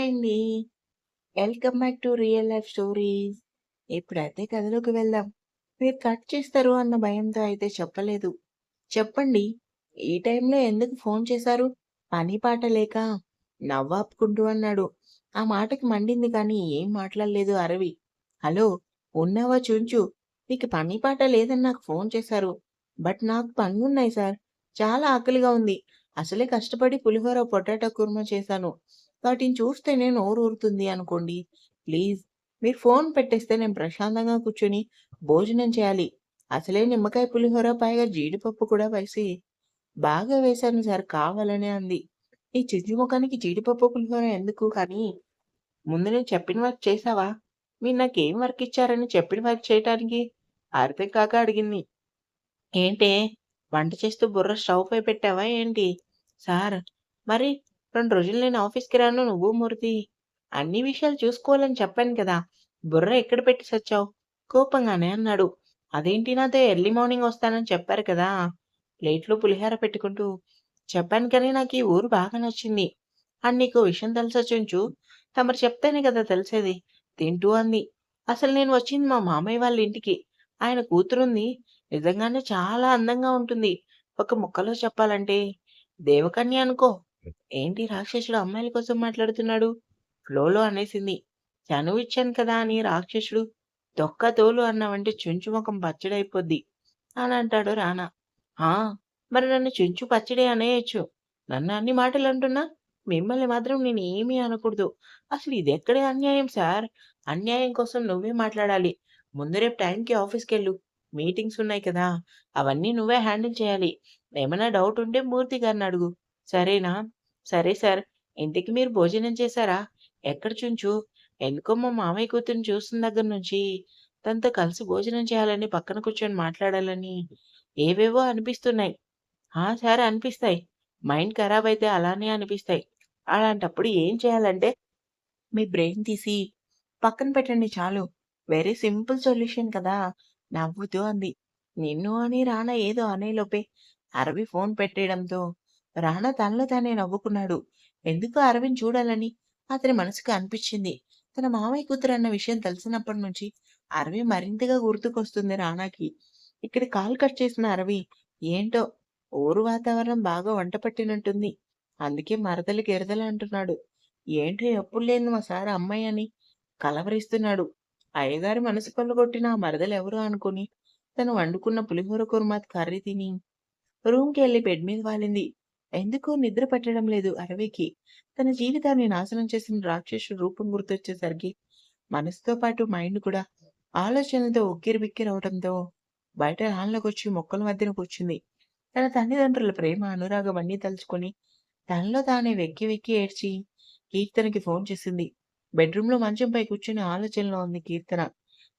Hi అండి. Welcome back to real life stories. ఇప్పుడైతే కథలోకి వెళ్దాం. మీరు కట్ చేస్తారు అన్న భయంతో అయితే చెప్పలేదు. చెప్పండి. ఈ టైంలో ఎందుకు ఫోన్ చేశారు? పని పాట లేక నవ్వాపుకుంటూ అన్నాడు. ఆ మాటకి మండింది కానీ ఏం మాట్లాడలేదు అరవి. హలో! ఉన్నావా చూంచు మీకు పని పాట లేదని నాకు ఫోన్ చేశారు. బట్ నాకు పనులున్నాయి సార్. చాలా ఆకలిగా ఉంది. అసలే కష్టపడి పులిహోర, పొటాటో కుర్మా చేశాను. వాటిని చూస్తేనే నోరూరుతుంది అనుకోండి. ప్లీజ్ మీరు ఫోన్ పెట్టేస్తే నేను ప్రశాంతంగా కూర్చొని భోజనం చేయాలి. అసలే నిమ్మకాయ పులిహోర పైగా జీడిపప్పు కూడా వేసి బాగా వేశాను సార్ కావాలనే అంది. ఈ చిజ్జి ముఖానికి జీడిపప్పు పులిహోర ఎందుకు కానీ ముందు నేను చెప్పిన వర్క్ చేసావా మీరు నాకేం వర్క్ ఇచ్చారని చెప్పిన వర్క్ చేయటానికి? అర్థం కాక అడిగింది. ఏంటే వంట చేస్తూ బుర్ర స్టవ్ పై పెట్టావా ఏంటి? సార్ మరి రెండు రోజులు నేను ఆఫీస్‌కి రాను నువ్వు మూర్తి. అన్ని విషయాలు చూసుకోవాలని చెప్పాను కదా! బుర్ర ఎక్కడ పెట్టి సచ్చావు? కోపంగానే అన్నాడు. అదేంటి నాతో ఎర్లీ మార్నింగ్ వస్తానని చెప్పారు కదా! ప్లేట్‌లో పులిహోర పెట్టుకుంటూ చెప్పాను కానీ నాకు ఈ ఊరు బాగా నచ్చింది. అని నీకు విషయం తెలుసా చుంచు? తమరు చెప్తేనే కదా తెలిసేది. తింటూ అంది. అసలు నేను వచ్చింది మా మామయ్య వాళ్ళ ఇంటికి. ఆయన కూతురుంది. నిజంగానే చాలా అందంగా ఉంటుంది. ఒక ముక్కలో చెప్పాలంటే దేవకన్య అనుకో. ఏంటి రాక్షసుడు అమ్మాయిల కోసం మాట్లాడుతున్నాడు? ఫ్లోలో అనేసింది. చనువు ఇచ్చాను కదా అని రాక్షసుడు తొక్క తోలు అన్నావంటే చుంచుముఖం పచ్చడైపోద్ది అని అంటాడు రానా. ఆ! మరి నన్ను చుంచు పచ్చడే అనేయొచ్చు. నన్ను అన్ని మాటలు అంటున్నా మిమ్మల్ని మాత్రం నేను ఏమీ అనకూడదు. అసలు ఇది ఎక్కడే అన్యాయం సార్? అన్యాయం కోసం నువ్వే మాట్లాడాలి. ముందు రేపు టైంకి ఆఫీస్‌కెళ్ళు. మీటింగ్స్ ఉన్నాయి కదా! అవన్నీ నువ్వే హ్యాండిల్ చేయాలి. ఏమైనా డౌట్ ఉంటే మూర్తి గారిని అడుగు. సరేనా? సరే సార్. ఇంతకి మీరు భోజనం చేశారా? ఎక్కడ చుంచు? ఎందుకో మా మామయ్య కూతురిని చూసిన దగ్గర నుంచి తనతో కలిసి భోజనం చేయాలని, పక్కన కూర్చొని మాట్లాడాలని ఏవేవో అనిపిస్తున్నాయి. ఆ! సరే అనిపిస్తాయి. మైండ్ ఖరాబ్ అయితే అలానే అనిపిస్తాయి. అలాంటప్పుడు ఏం చేయాలంటే మీ బ్రెయిన్ తీసి పక్కన పెట్టండి చాలు. వెరీ సింపుల్ సొల్యూషన్ కదా! నవ్వుతూ అంది. నిన్ను అని రానా ఏదో అనేలోపే అరవి ఫోన్ పెట్టేయడంతో రానా తనలో తానే నవ్వుకున్నాడు. ఎందుకో అరవింద్ చూడాలని అతని మనసుకు అనిపించింది. తన మామయ్య కూతురు అన్న విషయం తెలిసినప్పటి నుంచి అరవి మరింతగా గుర్తుకొస్తుంది రాణాకి ఇక్కడ కాల్ కట్ చేసిన అరవి ఏంటో ఊరు వాతావరణం బాగా వంట పట్టినట్టుంది. అందుకే మరదలు గిరదలు అంటున్నాడు. ఏంటో ఎప్పుడు లేని మా సార్ అమ్మాయి అని కలవరిస్తున్నాడు. అయ్యగారి మనసు కొల్లగొట్టిన ఆ ఎవరు అనుకుని తను వండుకున్న పులిహోర కుర్మాత్ కర్రీ తిని రూమ్‌కెళ్ళి బెడ్ మీద వాలింది. ఎందుకో నిద్ర పట్టడం లేదు అరవికి. తన జీవితాన్ని నాశనం చేసిన రాక్షసుడి రూపం గుర్తొచ్చేసరికి మనసుతో పాటు మైండ్ కూడా ఆలోచనలతో ఉక్కిరిబిక్కిరవడంతో బయట హాల్లోకొచ్చి మొక్కల మధ్యన కూర్చుంది. తన తల్లిదండ్రుల ప్రేమ, అనురాగం అన్నీ తలుచుకొని తనలో తానే వెక్కి వెక్కి ఏడ్చి కీర్తనకి ఫోన్ చేసింది. బెడ్‌రూమ్‌లో మంచంపై కూర్చుని ఆలోచనలో ఉంది కీర్తన.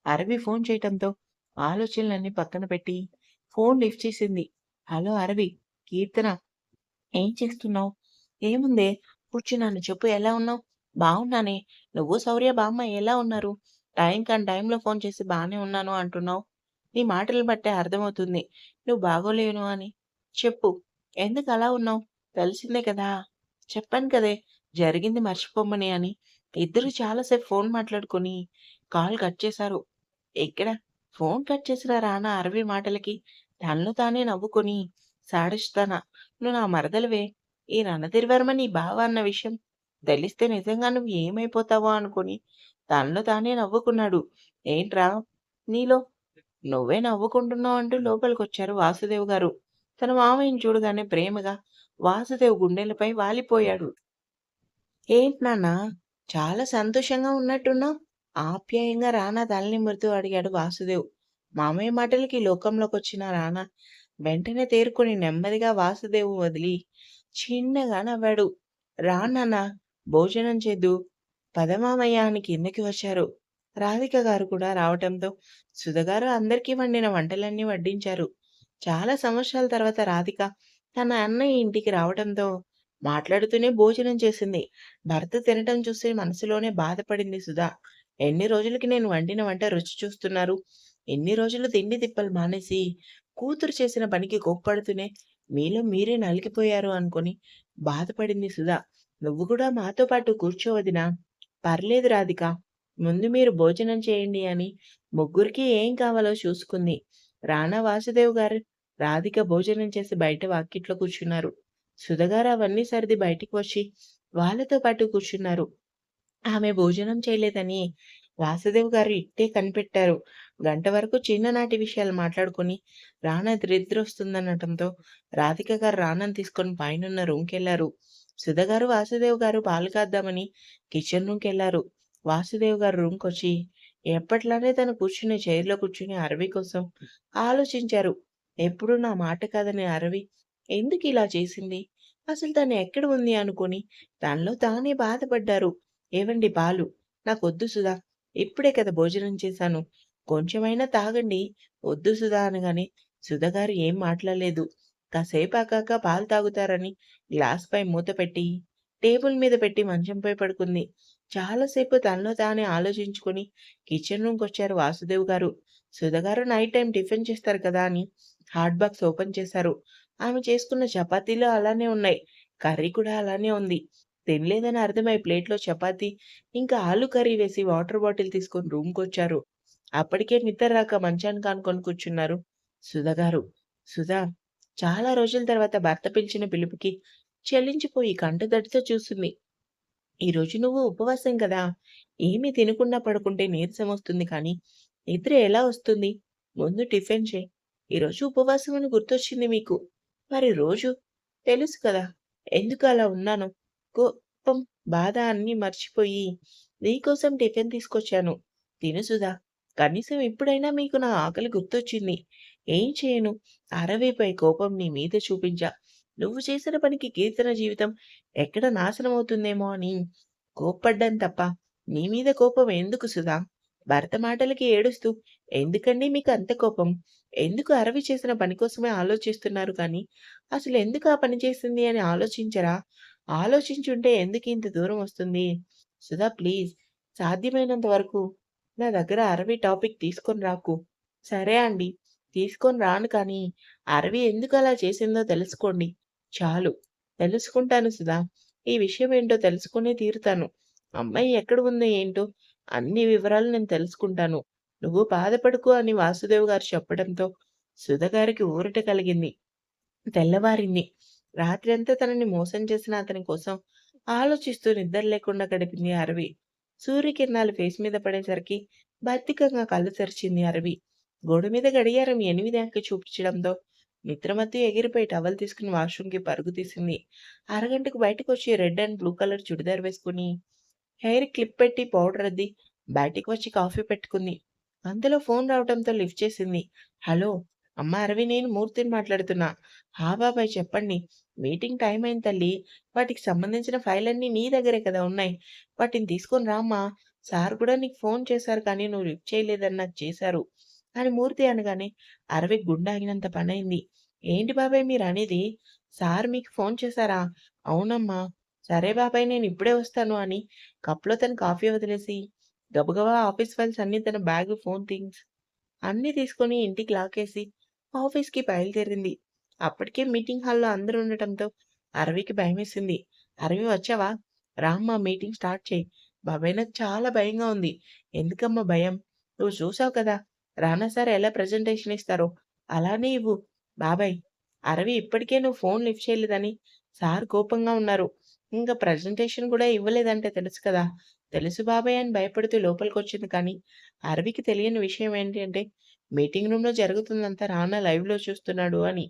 అరవి ఫోన్ చేయటంతో ఆలోచనలన్నీ పక్కన పెట్టి ఫోన్ లిఫ్ట్ చేసింది. హలో అరవి. కీర్తన. ఏం చేస్తున్నావు? ఏముందే కూర్చున్నాను చెప్పు ఎలా ఉన్నావు? బాగున్నానే నువ్వు, శౌర్య, బామ్మ ఎలా ఉన్నారు? టైం కాని టైంలో ఫోన్ చేసి బాగానే ఉన్నాను అంటున్నావు. నీ మాటలు బట్టే అర్థమవుతుంది నువ్వు బాగోలేను అని. చెప్పు. ఎందుకు అలా ఉన్నావు? తెలిసిందే కదా! చెప్పాను కదే జరిగింది మర్చిపోమని అని. ఇద్దరు చాలాసేపు ఫోన్ మాట్లాడుకొని కాల్ కట్ చేశారు. ఎక్కడ? ఫోన్ కట్ చేసిన రానా అరవి మాటలకి తనలో తానే నవ్వుకొని సాడిస్తానా నువ్వు నా మరదలివే. ఈ రణధీరవర్మ నీ బావ అన్న విషయం తెలిస్తే నిజంగా నువ్వు ఏమైపోతావో అనుకుని తనలో తానే నవ్వుకున్నాడు. ఏంట్రా నీలో నువ్వే నవ్వుకుంటున్నావు అంటూ లోపలికొచ్చారు వాసుదేవ్ గారు. తన మామయ్యని చూడగానే ప్రేమగా వాసుదేవ్ గుండెలపై వాలిపోయాడు. ఏంటి నాన్న చాలా సంతోషంగా ఉన్నట్టున్నావు? ఆప్యాయంగా రానా తల్లిని నిమురుతూ అడిగాడు వాసుదేవ్. మామయ్య మాటలకి లోకంలోకి వచ్చిన రానా వెంటనే తేరుకొని నెమ్మదిగా వాసుదేవ్ వదిలి చిన్నగా నవ్వాడు. రా నాన్న భోజనం చేద్దు. పద అని కిందకి వచ్చారు. రాధిక గారు కూడా రావటంతో సుధగారు అందరికీ వండిన వంటలన్నీ వడ్డించారు. చాలా సంవత్సరాల తర్వాత రాధిక తన అన్నయ్య ఇంటికి రావటంతో మాట్లాడుతూనే భోజనం చేసింది. భర్త తినటం చూసి మనసులోనే బాధపడింది సుధా ఎన్ని రోజులకి నేను వండిన వంట రుచి చూస్తున్నారు? ఎన్ని రోజులు తిండి తిప్పలు మానేసి కూతురు చేసిన పనికి కోప్పడుతూనే మీలో మీరే నలిగిపోయారు అనుకుని బాధపడింది సుధా నువ్వు కూడా మాతో పాటు కూర్చో వదినా. పర్లేదు రాధిక. ముందు మీరు భోజనం చేయండి అని ముగ్గురికి ఏం కావాలో చూసుకుంది. రానా వాసుదేవ్ గారు, రాధిక భోజనం చేసి బయట వాకిట్లో కూర్చున్నారు. సుధగారు అవన్నీ సర్ది బయటికి వచ్చి వాళ్ళతో పాటు కూర్చున్నారు. ఆమె భోజనం చేయలేదని వాసుదేవ్ గారు ఇట్టే కనిపెట్టారు. గంట వరకు చిన్ననాటి విషయాలు మాట్లాడుకొని రానా దరిద్రొస్తుందనటంతో రాధిక గారు రానాని తీసుకొని పైనున్న రూమ్‌కెళ్ళారు. సుధగారు వాసుదేవ్ గారు పాలు కాద్దామని కిచెన్ రూమ్‌కెళ్ళారు. వాసుదేవ్ గారు రూమ్‌కొచ్చి ఎప్పట్లానే తను కూర్చునే చైర్‌లో కూర్చుని అరవి కోసం ఆలోచించారు. ఎప్పుడు నా మాట కాదనే అరవి ఎందుకు ఇలా చేసింది? అసలు తను ఎక్కడ ఉంది అనుకుని తనలో తానే బాధపడ్డారు. ఏవండి బాలు నాకొద్దు సుధా. ఇప్పుడే కదా భోజనం చేశాను. కొంచెమైనా తాగండి. వద్దు సుధా అనగానే సుధగారు ఏం మాట్లాడలేదు. కాసేపు ఆకాక పాలు తాగుతారని గ్లాస్‌పై మూత పెట్టి, టేబుల్ మీద పెట్టి మంచంపై పడుకుంది. చాలాసేపు తనలో తానే ఆలోచించుకొని కిచెన్ రూమ్‌కొచ్చారు వాసుదేవ్ గారు. సుధగారు నైట్ టైం టిఫిన్ చేస్తారు కదా అని హాట్ బాక్స్ ఓపెన్ చేశారు. ఆమె చేసుకున్న చపాతీలు అలానే ఉన్నాయి. కర్రీ కూడా అలానే ఉంది. తినలేదని అర్థమై ప్లేట్‌లో చపాతి ఇంకా ఆలు కర్రీ వేసి వాటర్ బాటిల్ తీసుకొని రూమ్కి వచ్చారు అప్పటికే నిద్ర రాక మంచానికి ఆనుకొని కూర్చున్నారు సుధగారు. సుధా చాలా రోజుల తర్వాత భర్త పిలిచిన పిలుపుకి చెల్లించిపోయి కంటదడితో చూస్తుంది ఈరోజు నువ్వు ఉపవాసం కదా! ఏమీ తినకుండా పడుకుంటే నీరసం వస్తుంది కానీ నిద్ర ఎలా వస్తుంది? ముందు టిఫిన్ చెయ్. ఈరోజు ఉపవాసం అని గుర్తొచ్చింది మీకు. మరి రోజు? తెలుసు కదా! ఎందుకు అలా ఉన్నానో. కోపం, బాధ అన్నీ మర్చిపోయి నీకోసం టిఫిన్ తీసుకొచ్చాను. తిను సుధా. కనీసం ఎప్పుడైనా మీకు నా ఆకలి గుర్తొచ్చింది. ఏం చేయను? అరవైపై కోపం నీ మీద చూపించా. నువ్వు చేసిన పనికి కీర్తన జీవితం ఎక్కడ నాశనమవుతుందేమో అని కోప్పడ్డాను తప్ప నీ మీద కోపం ఎందుకు సుధా? భర్త మాటలకి ఏడుస్తూ ఎందుకండి మీకు అంత కోపం? ఎందుకు అరవి చేసిన పని కోసమే ఆలోచిస్తున్నారు కానీ అసలు ఎందుకు ఆ పని చేసింది అని ఆలోచించరా? ఆలోచించుంటే ఎందుకు ఇంత దూరం వస్తుంది? సుధా ప్లీజ్ సాధ్యమైనంత వరకు నా దగ్గర అరవి టాపిక్ తీసుకొని రాకు. సరే అండి. తీసుకొని రాను కానీ అరవి ఎందుకు అలా చేసిందో తెలుసుకోండి. చాలు. తెలుసుకుంటాను సుధా. ఈ విషయం ఏంటో తెలుసుకునే తీరుతాను. అమ్మాయి ఎక్కడ ఉందో ఏంటో అన్ని వివరాలు నేను తెలుసుకుంటాను. నువ్వు బాధపడుకు అని వాసుదేవ్ గారు చెప్పడంతో సుధ గారికి ఊరట కలిగింది. తెల్లవారింది. రాత్రంతా తనని మోసం చేసిన అతని కోసం ఆలోచిస్తూ నిద్ర లేకుండా గడిపింది అరవి. సూర్యకిరణాలు ఫేస్ మీద పడేసరికి బద్ధకంగా కళ్ళు తెరిచింది అరవి. గోడ మీద గడియారం ఎనిమిది అంకె చూపించడంతో మిత్రమత్తు ఎగిరిపోయి టవల్ తీసుకుని వాష్రూమ్‌కి పరుగు తీసింది. అరగంటకు బయటకొచ్చి red and blue colour churidar వేసుకుని హెయిర్ క్లిప్ పెట్టి పౌడర్ అద్ది బయటికి వచ్చి కాఫీ పెట్టుకుంది. అంతలో ఫోన్ రావడంతో లిఫ్ట్ చేసింది. హలో! అమ్మ అరవి నేను మూర్తిని మాట్లాడుతున్నా. హా బాబాయ్ చెప్పండి. మీటింగ్ టైం అయింది తల్లి. వాటికి సంబంధించిన ఫైల్ అన్నీ నీ దగ్గరే కదా ఉన్నాయి. వాటిని తీసుకొని రామ్మా. సార్ కూడా నీకు ఫోన్ చేశారు కానీ నువ్వు లిఫ్ట్ చేయలేదని నాకు చేశారు. అని మూర్తి అనగానే అరవి గుండాగినంత పనైంది. ఏంటి బాబాయ్ మీరనేది? సార్ మీకు ఫోన్ చేశారా? అవునమ్మా. సరే బాబాయ్ నేను ఇప్పుడే వస్తాను అని కప్‌లో తన కాఫీ వదిలేసి గబగబా ఆఫీస్ ఫైల్స్ అన్ని తన బ్యాగ్, ఫోన్ థింగ్స్ అన్నీ తీసుకొని ఇంటికి లాకేసి ఆఫీస్‌కి బయలుదేరింది. అప్పటికే మీటింగ్ హాల్‌లో అందరూ ఉండటంతో అరవికి భయమేసింది. అరవి వచ్చావా? రామ్మా మీటింగ్ స్టార్ట్ చెయ్యి. బాబాయ్ నాకు చాలా భయంగా ఉంది. ఎందుకమ్మా భయం? నువ్వు చూసావు కదా! రానా సార్ ఎలా ప్రెజెంటేషన్ ఇస్తారో అలానే ఇవ్వు. బాబాయ్ అరవి ఇప్పటికే నువ్వు ఫోన్ లిఫ్ట్ చేయలేదని సార్ కోపంగా ఉన్నారు. ఇంకా ప్రెజెంటేషన్ కూడా ఇవ్వలేదంటే తెలుసు కదా! తెలుసు బాబాయ్ అని భయపడుతూ లోపలికొచ్చింది కానీ అరవికి తెలియని విషయం ఏంటి అంటే మీటింగ్ రూమ్‌లో జరుగుతుందంతా రానా లైవ్‌లో చూస్తున్నాడు అని.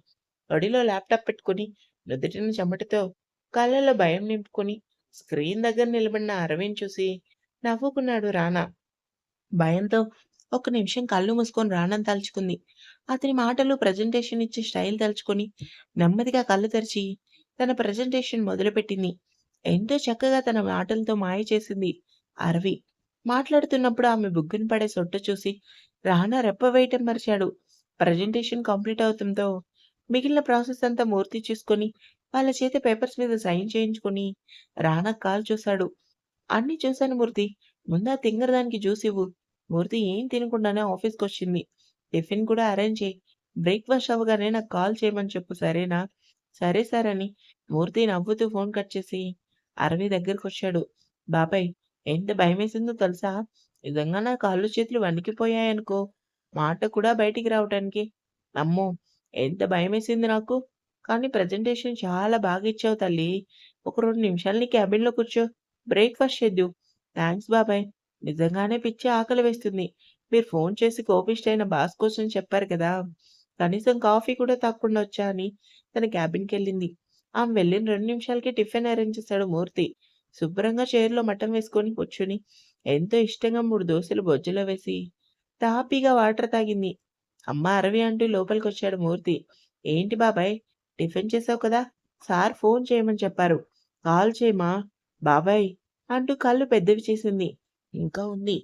ఒడిలో ల్యాప్‌టాప్ పెట్టుకొని నుదుటిన చెమటతో కళ్ళలో భయం నింపుకొని స్క్రీన్ దగ్గర నిలబడిన అరవిని చూసి నవ్వుకున్నాడు రానా. భయంతో ఒక నిమిషం కళ్ళు మూసుకొని రానాని తలుచుకుంది. అతని మాటలు, ప్రెజెంటేషన్ ఇచ్చే స్టైల్ తలుచుకొని నెమ్మదిగా కళ్ళు తెరిచి తన ప్రెజెంటేషన్ మొదలుపెట్టింది. ఎంతో చక్కగా తన మాటలతో మాయ చేసింది అరవి. మాట్లాడుతున్నప్పుడు ఆమె బుగ్గున పడే సొట్ట చూసి రానా రెప్ప వేయటం మరిచాడు. ప్రెజెంటేషన్ కంప్లీట్ అవుతుందో మిగిలిన ప్రాసెస్ అంతా మూర్తి చూసుకొని వాళ్ళ చేత పేపర్స్ మీద సైన్ చేయించుకొని రానా కాల్ చూశాడు. అన్నీ చూశాను మూర్తి. ముందా తింగరదానికి జ్యూస్ ఇవ్వు. మూర్తి ఏం తినకుండానే ఆఫీస్కి వచ్చింది టిఫిన్ కూడా అరేంజ్ చేయి బ్రేక్‌ఫాస్ట్ అవ్వగానే నాకు కాల్ చేయమని చెప్పు సరేనా? సరే సార్ అని మూర్తి నవ్వుతూ ఫోన్ కట్ చేసి అరవి దగ్గరకొచ్చాడు. బాబాయ్ ఎంత భయమేసిందో తెలుసా? నిజంగా నా కాళ్ళు చేతులు వణికిపోయాయనుకో. మాట కూడా బయటికి రావటానికి. అమ్మో! ఎంత భయమేసింది నాకు. కానీ ప్రెజెంటేషన్ చాలా బాగా ఇచ్చావు తల్లి ఒక రెండు నిమిషాలు నీ క్యాబిన్‌లో కూర్చో. బ్రేక్‌ఫాస్ట్ చేద్దు థ్యాంక్స్ బాబాయ్. నిజంగానే పిచ్చి ఆకలి వేస్తుంది. మీరు ఫోన్ చేసి కోపిష్ఠైన బాస్ కోసం చెప్పారు కదా! కనీసం కాఫీ కూడా తాగకుండా వచ్చా అని తన క్యాబిన్కి వెళ్ళింది ఆమె వెళ్ళిన రెండు నిమిషాలకి టిఫిన్ అరేంజ్ చేశాడు మూర్తి. శుభ్రంగా చైర్‌లో మటన్ వేసుకొని కూర్చొని ఎంతో ఇష్టంగా మూడు దోశలు బొజ్జలో వేసి తాపీగా వాటర్ తాగింది. అమ్మ అరవి అంటూ లోపలికొచ్చాడు మూర్తి. ఏంటి బాబాయ్ టిఫిన్ చేసావు కదా! సార్ ఫోన్ చేయమని చెప్పారు. కాల్ చేయమా బాబాయ్ అంటూ కళ్ళు పెద్దవి చేసింది. ఇంకా ఉంది.